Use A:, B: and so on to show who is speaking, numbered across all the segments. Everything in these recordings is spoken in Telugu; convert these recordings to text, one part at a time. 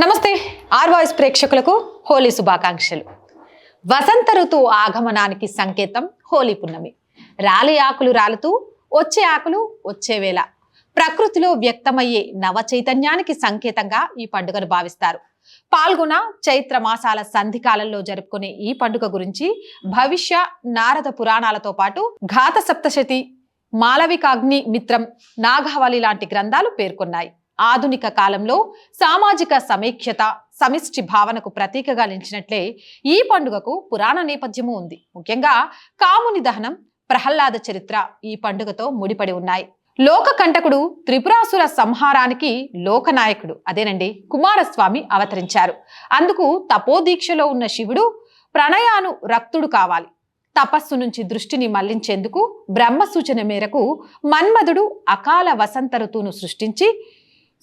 A: నమస్తే ఆర్ వాయిస్ ప్రేక్షకులకు హోలీ శుభాకాంక్షలు. వసంత ఋతువు ఆగమనానికి సంకేతం హోలీ పున్నమి. రాలి ఆకులు రాలుతూ వచ్చే ఆకులు వచ్చే వేళ. ప్రకృతిలో వ్యక్తమయ్యే నవ చైతన్యానికి సంకేతంగా ఈ పండుగను భావిస్తారు. పాల్గొన చైత్ర మాసాల సంధికాలంలో జరుపుకునే ఈ పండుగ గురించి భవిష్య నారద పురాణాలతో పాటు ఘాత సప్తశతి మాలవికాగ్ని మిత్రం నాగావళి లాంటి గ్రంథాలు పేర్కొన్నాయి. ఆధునిక కాలంలో సామాజిక సమైక్యత సమిష్టి భావనకు ప్రతీకగా నిలిచినట్లే ఈ పండుగకు పురాణ నేపథ్యము ఉంది. ముఖ్యంగా కాముని దహనం ప్రహ్లాద చరిత్ర ఈ పండుగతో ముడిపడి ఉన్నాయి. లోక కంటకుడు త్రిపురాసుర సంహారానికి లోకనాయకుడు అదేనండి కుమారస్వామి అవతరించారు. అందుకు తపోదీక్షలో ఉన్న శివుడు ప్రణయాను రక్తుడు కావాలి. తపస్సు నుంచి దృష్టిని మళ్ళించేందుకు బ్రహ్మ సూచన మేరకు మన్మధుడు అకాల వసంత ఋతువును సృష్టించి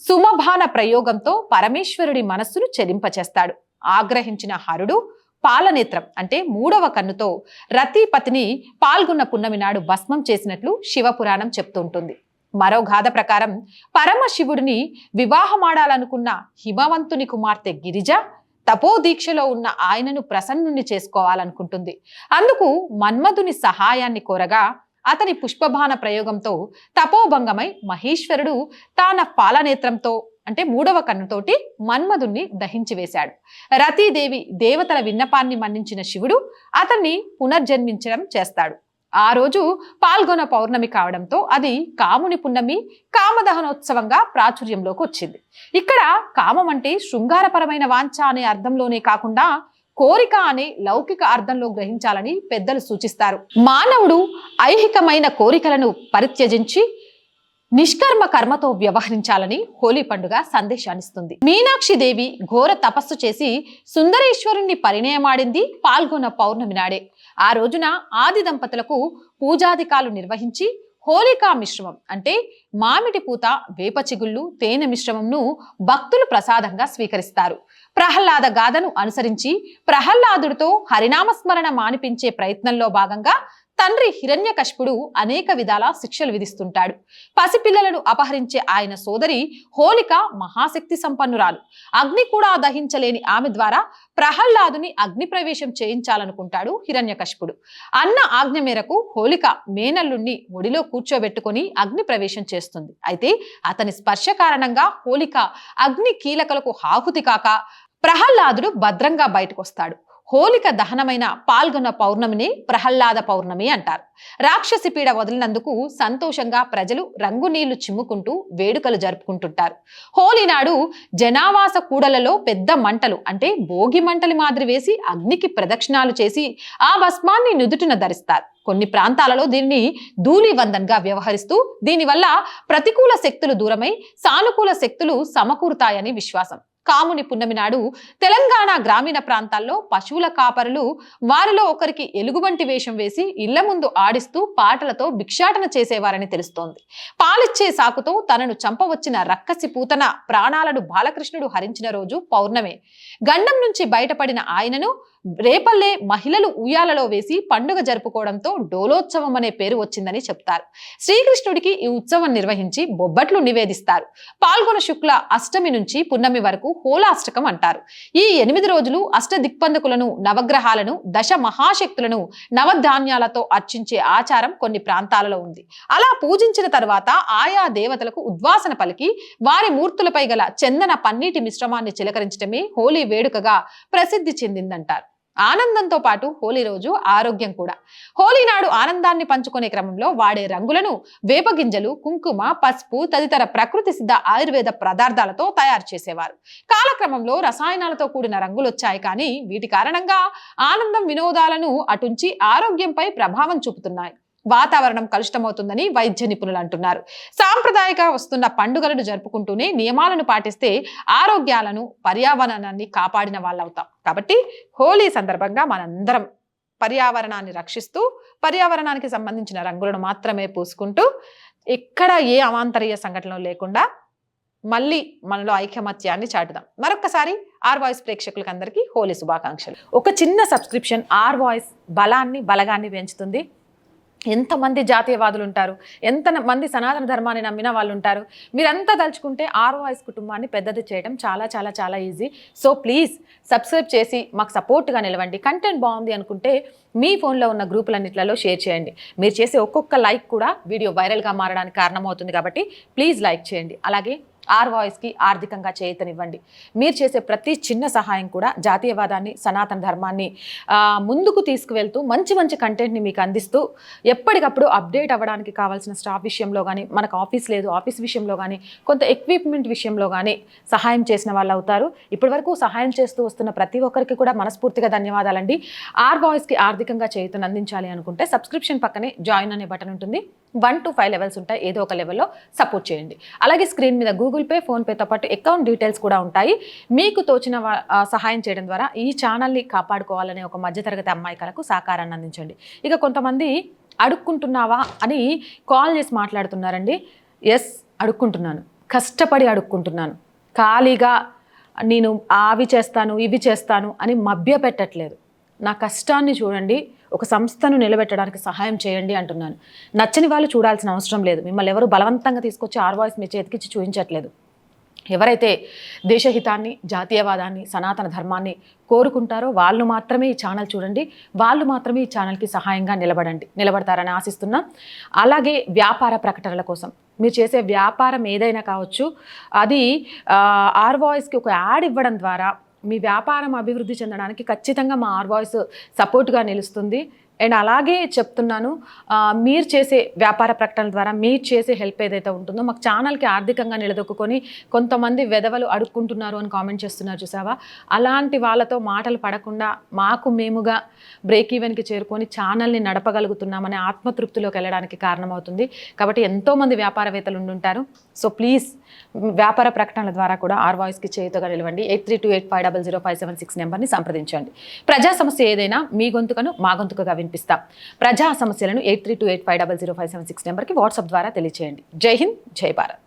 A: సుమభాన ప్రయోగంతో పరమేశ్వరుడి మనస్సును చెలింపచేస్తాడు. ఆగ్రహించిన హరుడు పాలనేత్రం అంటే మూడవ కన్నుతో రతీపతిని పాల్గొన్న పున్నమి నాడు భస్మం చేసినట్లు శివపురాణం చెప్తుంటుంది మరో గాథ ప్రకారం పరమశివుడిని వివాహమాడాలనుకున్న హిమవంతుని కుమార్తె గిరిజ తపోదీక్షలో ఉన్న ఆయనను ప్రసన్నుని చేసుకోవాలనుకుంటుంది. అందుకు మన్మధుని సహాయాన్ని కోరగా అతని పుష్పబాణ ప్రయోగంతో తపోభంగమై మహేశ్వరుడు తాన పాలనేత్రంతో అంటే మూడవ కన్నుతోటి మన్మధుణ్ణి దహించి వేశాడు. రతీదేవి దేవతల విన్నపాన్ని మన్నించిన శివుడు అతన్ని పునర్జన్మించడం చేస్తాడు. ఆ రోజు పాల్గొన పౌర్ణమి కావడంతో అది కాముని పున్నమి కామదహనోత్సవంగా ప్రాచుర్యంలోకి వచ్చింది. ఇక్కడ కామం అంటే శృంగారపరమైన వాంఛ అనే అర్థంలోనే కాకుండా కోరిక అనే లౌకిక అర్థంలో గ్రహించాలని పెద్దలు సూచిస్తారు. మానవుడు ఐహికమైన కోరికలను పరిత్యజించి నిష్కర్మ కర్మతో వ్యవహరించాలని హోలీ పండుగ సందేశాన్నిస్తుంది. మీనాక్షి దేవి ఘోర తపస్సు చేసి సుందరేశ్వరుణ్ణి పరిణయమాడింది పాల్గొన్న పౌర్ణమి నాడే. ఆ రోజున ఆది దంపతులకు పూజాధికాలు నిర్వహించి హోలికా మిశ్రమం అంటే మామిడి పూత వేప చిగుళ్ళు తేనె మిశ్రమంను భక్తులు ప్రసాదంగా స్వీకరిస్తారు. ప్రహ్లాద గాథను అనుసరించి ప్రహ్లాదుడితో హరినామస్మరణ మానిపించే ప్రయత్నంలో భాగంగా తండ్రి హిరణ్యకశిపుడు అనేక విధాల శిక్షలు విధిస్తుంటాడు. పసిపిల్లలను అపహరించే ఆయన సోదరి హోలిక మహాశక్తి సంపన్నురాలు. అగ్ని కూడా దహించలేని ఆమె ద్వారా ప్రహ్లాదుని అగ్ని ప్రవేశం చేయించాలనుకుంటాడు హిరణ్యకశిపుడు. అన్న ఆజ్ఞ మేరకు హోలిక మేనల్లుణ్ణి ఒడిలో కూర్చోబెట్టుకొని అగ్ని ప్రవేశం చేస్తుంది. అయితే అతని స్పర్శ కారణంగా హోలిక అగ్ని కీలకలకు హాహుతి కాక ప్రహ్లాదుడు భద్రంగా బయటకొస్తాడు. హోలిక దహనమైన పాల్గొన్న పౌర్ణమిని ప్రహ్లాద పౌర్ణమి అంటారు. రాక్షసి పీడ వదిలినందుకు సంతోషంగా ప్రజలు రంగునీళ్ళు చిమ్ముకుంటూ వేడుకలు జరుపుకుంటుంటారు. హోలీ నాడు జనావాస కూడలలో పెద్ద మంటలు అంటే భోగి మంటలి మాదిరి వేసి అగ్నికి ప్రదక్షిణాలు చేసి ఆ భస్మాన్ని నుదుటిన ధరిస్తారు. కొన్ని ప్రాంతాలలో దీన్ని ధూళివందన్గా వ్యవహరిస్తూ దీనివల్ల ప్రతికూల శక్తులు దూరమై సానుకూల శక్తులు సమకూరుతాయని విశ్వాసం. కాముని పున్నమి నాడు తెలంగాణ గ్రామీణ ప్రాంతాల్లో పశువుల కాపరులు వారిలో ఒకరికి ఎలుగుబంటి వేషం వేసి ఇళ్ళ ముందు ఆడిస్తూ పాటలతో భిక్షాటన చేసేవారని తెలుస్తోంది. పాలిచ్చే సాకుతో తనను చంపవచ్చిన రక్కసి పూతన ప్రాణాలను బాలకృష్ణుడు హరించిన రోజు పౌర్ణమే. గండం నుంచి బయటపడిన ఆయనను రేపల్లే మహిళలు ఉయ్యాలలో వేసి పండుగ జరుపుకోవడంతో డోలోత్సవం అనే పేరు వచ్చిందని చెప్తారు. శ్రీకృష్ణుడికి ఈ ఉత్సవం నిర్వహించి బొబ్బట్లు నివేదిస్తారు. పాల్గొన శుక్ల అష్టమి నుంచి పున్నమి వరకు హోలాష్టకం అంటారు. ఈ ఎనిమిది రోజులు అష్ట దిక్పందకులను నవగ్రహాలను దశ మహాశక్తులను నవధాన్యాలతో అర్చించే ఆచారం కొన్ని ప్రాంతాలలో ఉంది. అలా పూజించిన తర్వాత ఆయా దేవతలకు ఉద్వాసన పలికి వారి మూర్తులపై గల చందన పన్నీటి మిశ్రమాన్ని చిలకరించడమే హోలీ వేడుకగా ప్రసిద్ధి చెందిందంటారు. ఆనందంతో పాటు హోలీ రోజు ఆరోగ్యం కూడా. హోలీ నాడు ఆనందాన్ని పంచుకునే క్రమంలో వాడే రంగులను వేపగింజలు కుంకుమ పసుపు తదితర ప్రకృతి సిద్ధ ఆయుర్వేద పదార్థాలతో తయారు చేసేవారు. కాలక్రమంలో రసాయనాలతో కూడిన రంగులు వచ్చాయి కానీ వీటి కారణంగా ఆనందం వినోదాలను అటుంచి ఆరోగ్యంపై ప్రభావం చూపుతున్నాయి. వాతావరణం కలుషితమవుతుందని వైద్య నిపుణులు అంటున్నారు. సాంప్రదాయక వస్తున్న పండుగలను జరుపుకుంటూనే నియమాలను పాటిస్తే ఆరోగ్యాలను పర్యావరణాన్ని కాపాడిన వాళ్ళవుతాం. కాబట్టి హోలీ సందర్భంగా మనందరం పర్యావరణాన్ని రక్షిస్తూ పర్యావరణానికి సంబంధించిన రంగులను మాత్రమే పూసుకుంటూ ఎక్కడ ఏ అవాంతరీయ సంఘటనలు లేకుండా మళ్ళీ మనలో ఐకమత్యాన్ని చాటుదాం. మరొకసారి ఆర్ వాయిస్ ప్రేక్షకులకు అందరికీ హోలీ శుభాకాంక్షలు. ఒక చిన్న సబ్స్క్రిప్షన్ ఆర్ వాయిస్ బలాన్ని బలగాన్ని పెంచుతుంది. ఎంతమంది జాతీయవాదులు ఉంటారు ఎంత మంది సనాతన ధర్మాన్ని నమ్మిన వాళ్ళు ఉంటారు మీరంతా తలుచుకుంటే ఆర్ వాయిస్ కుటుంబాన్ని పెద్దది చేయడం చాలా చాలా చాలా ఈజీ. సో ప్లీజ్ సబ్స్క్రైబ్ చేసి మాకు సపోర్ట్గా నిలవండి. కంటెంట్ బాగుంది అనుకుంటే మీ ఫోన్లో ఉన్న గ్రూపులన్నిట్లలో షేర్ చేయండి. మీరు చేసే ఒక్కొక్క లైక్ కూడా వీడియో వైరల్గా మారడానికి కారణమవుతుంది కాబట్టి ప్లీజ్ లైక్ చేయండి. అలాగే ఆర్ వాయిస్కి ఆర్థికంగా చేతనివ్వండి మీరు చేసే ప్రతి చిన్న సహాయం కూడా జాతీయవాదాన్ని సనాతన ధర్మాన్ని ముందుకు తీసుకువెళ్తూ మంచి మంచి కంటెంట్ని మీకు అందిస్తూ ఎప్పటికప్పుడు అప్డేట్ అవ్వడానికి కావాల్సిన స్టాఫ్ విషయంలో కానీ మనకు ఆఫీస్ లేదు ఆఫీస్ విషయంలో కానీ కొంత ఎక్విప్మెంట్ విషయంలో కానీ సహాయం చేసిన వాళ్ళు అవుతారు. ఇప్పటివరకు సహాయం చేస్తూ వస్తున్న ప్రతి ఒక్కరికి కూడా మనస్ఫూర్తిగా ధన్యవాదాలండి. ఆర్ వాయిస్కి ఆర్థికంగా చేయుతను అందించాలి అనుకుంటే సబ్స్క్రిప్షన్ పక్కనే జాయిన్ అనే బటన్ ఉంటుంది. వన్ టు ఫైవ్ లెవెల్స్ ఉంటాయి. ఏదో ఒక లెవెల్లో సపోర్ట్ చేయండి. అలాగే స్క్రీన్ మీద గూగుల్ పే ఫోన్పేతో పాటు అకౌంట్ డీటెయిల్స్ కూడా ఉంటాయి. మీకు తోచిన సహాయం చేయడం ద్వారా ఈ ఛానల్ని కాపాడుకోవాలనే ఒక మధ్యతరగతి అమ్మాయికలకు సహకారాన్ని అందించండి. ఇక కొంతమంది అడుక్కుంటున్నావా అని కాల్ చేసి మాట్లాడుతున్నారండి. ఎస్ అడుక్కుంటున్నాను. కష్టపడి అడుక్కుంటున్నాను. ఖాళీగా నేను అవి చేస్తాను ఇవి చేస్తాను అని మభ్య పెట్టట్లేదు నా కష్టాన్ని చూడండి ఒక సంస్థను నిలబెట్టడానికి సహాయం చేయండి అంటున్నాను. నచ్చని వాళ్ళు చూడాల్సిన అవసరం లేదు. మిమ్మల్ని ఎవరు బలవంతంగా తీసుకొచ్చి ఆర్ వాయిస్ మీ చేతికిచ్చి చూపించట్లేదు. ఎవరైతే దేశహితాన్ని జాతీయవాదాన్ని సనాతన ధర్మాన్ని కోరుకుంటారో వాళ్ళు మాత్రమే ఈ ఛానల్ చూడండి. వాళ్ళు మాత్రమే ఈ ఛానల్కి సహాయంగా నిలబడండి. నిలబడతారని ఆశిస్తున్నా. అలాగే వ్యాపార ప్రకటనల కోసం. మీరు చేసే వ్యాపారం ఏదైనా కావచ్చు. అది ఆ, ఆర్ వాయిస్కి ఒక యాడ్ ఇవ్వడం ద్వారా మీ వ్యాపారం అభివృద్ధి చెందడానికి ఖచ్చితంగా మా ఆర్ వాయిస్ సపోర్ట్గా నిలుస్తుంది. అండ్ అలాగే చెప్తున్నాను మీరు చేసే వ్యాపార ప్రకటనల ద్వారా మీరు చేసే హెల్ప్ ఏదైతే ఉంటుందో మాకు ఛానల్కి ఆర్థికంగా నిలదొక్కుని కొంతమంది వెధవలు అడుక్కుంటున్నారు అని కామెంట్ చేస్తున్నారు చూసావా? అలాంటి వాళ్ళతో మాటలు పడకుండా మాకు మేముగా బ్రేక్ ఈవెన్కి చేరుకొని ఛానల్ని నడపగలుగుతున్నామనే ఆత్మతృప్తిలోకి వెళ్ళడానికి కారణమవుతుంది. కాబట్టి ఎంతోమంది వ్యాపారవేత్తలు ఉండుంటారు. సో ప్లీజ్ వ్యాపార ప్రకటనల ద్వారా కూడా ఆర్ వాయిస్కి చేయుతగా నిలవండి. Eight three two eight five double zero five seven six నెంబర్ని సంప్రదించండి. ప్రజా సమస్య ఏదైనా మీ గొంతుకను మా గొంతుకగా వినిపిస్తాం. ప్రజా సమస్యలను eight three two eight five double zero five seven six నెంబర్కి వాట్సాప్ ద్వారా తెలియచేయండి. జై హింద్ జై భారత్.